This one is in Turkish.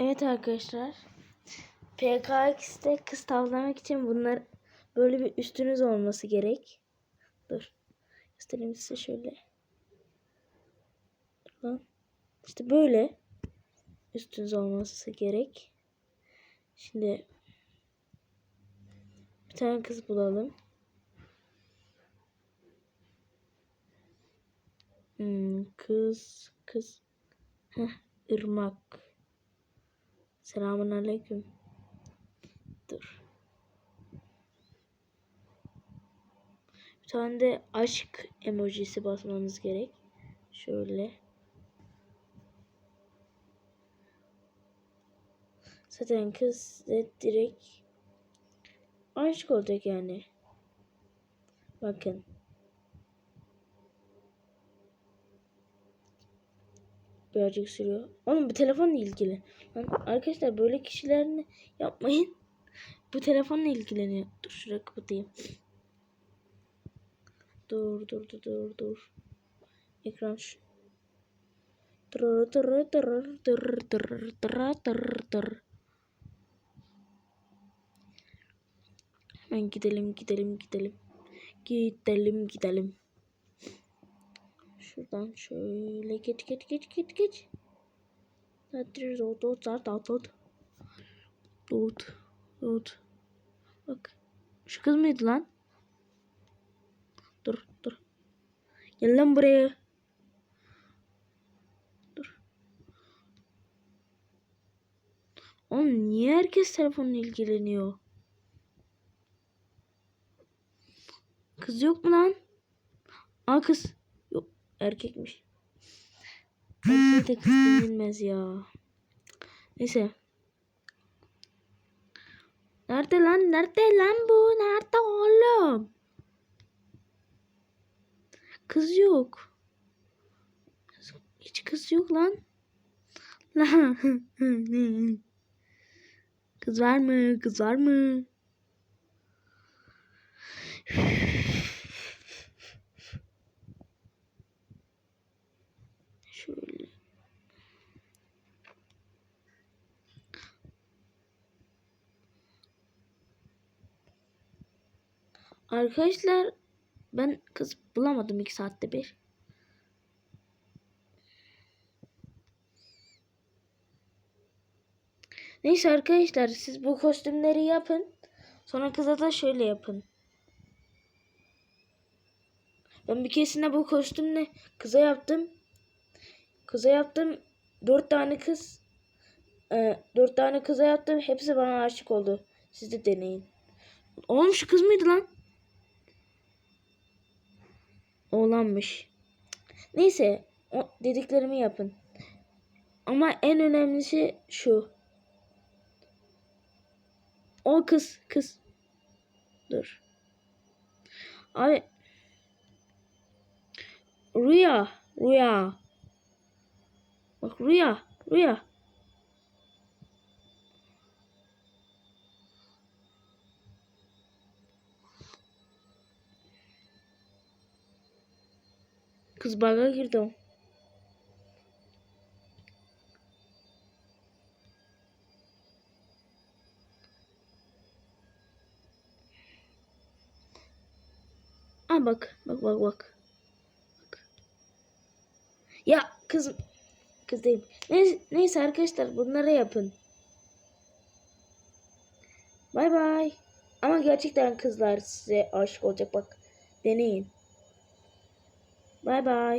Evet arkadaşlar. PKX'te kız tavlamak için bunlar böyle bir üstünüz olması gerek. Dur. Göstereyim size şöyle. Lan. İşte böyle üstünüz olması gerek. Şimdi bir tane kız bulalım. Hmm, kız kız. Heh, ırmak. Selamun aleyküm. Dur. Bir tane de aşk emojisi basmanız gerek. Şöyle. Zaten kız de direkt aşık olacak yani. Bakın. birazcık sürüyor. Oğlum bu telefonla ilgili. Lan arkadaşlar böyle kişilerini yapmayın. Bu telefonla ilgileniyor. Dur şuraya kapatayım. Dur dur dur dur dur. Ekran şu. Dur dur dur dur dur dur dur. Hemen gidelim gidelim gidelim. Gidelim gidelim. Şuradan şöyle geç geç geç geç geç. Zaten o da zaten tut. Tut. Tut. Bak. Şu kız mıydı lan? Dur dur. Gel lan buraya. Dur. Oğlum niye herkes telefonla ilgileniyor? Kız yok mu lan? Aa kız. Erkekmiş. Erkeği de kız ya. Neyse. Nerede lan? Nerede lan bu? Nerede oğlum? Kız yok. Hiç kız yok. Lan. Kız var mı? Kız var mı? Arkadaşlar ben kız bulamadım iki saatte bir. Neyse arkadaşlar siz bu kostümleri yapın. Sonra kıza da şöyle yapın. Ben bir keresinde bu kostümle kıza yaptım. Kıza yaptım. Dört tane kız. E, dört tane kıza yaptım. Hepsi bana aşık oldu. Siz de deneyin. Oğlum şu kız mıydı lan? Oğlanmış. Neyse. O dediklerimi yapın. Ama en önemlisi şu. O kız. Kız. Dur. Abi. Rüya. Rüya. Bak rüya. Rüya. Kız baga girdi. Aa bak. Bak bak bak. Bak. Ya kız kız değil. Neyse, neyse arkadaşlar bunları yapın. Bay bay. Ama gerçekten kızlar size aşık olacak bak. Deneyin. Bay bay.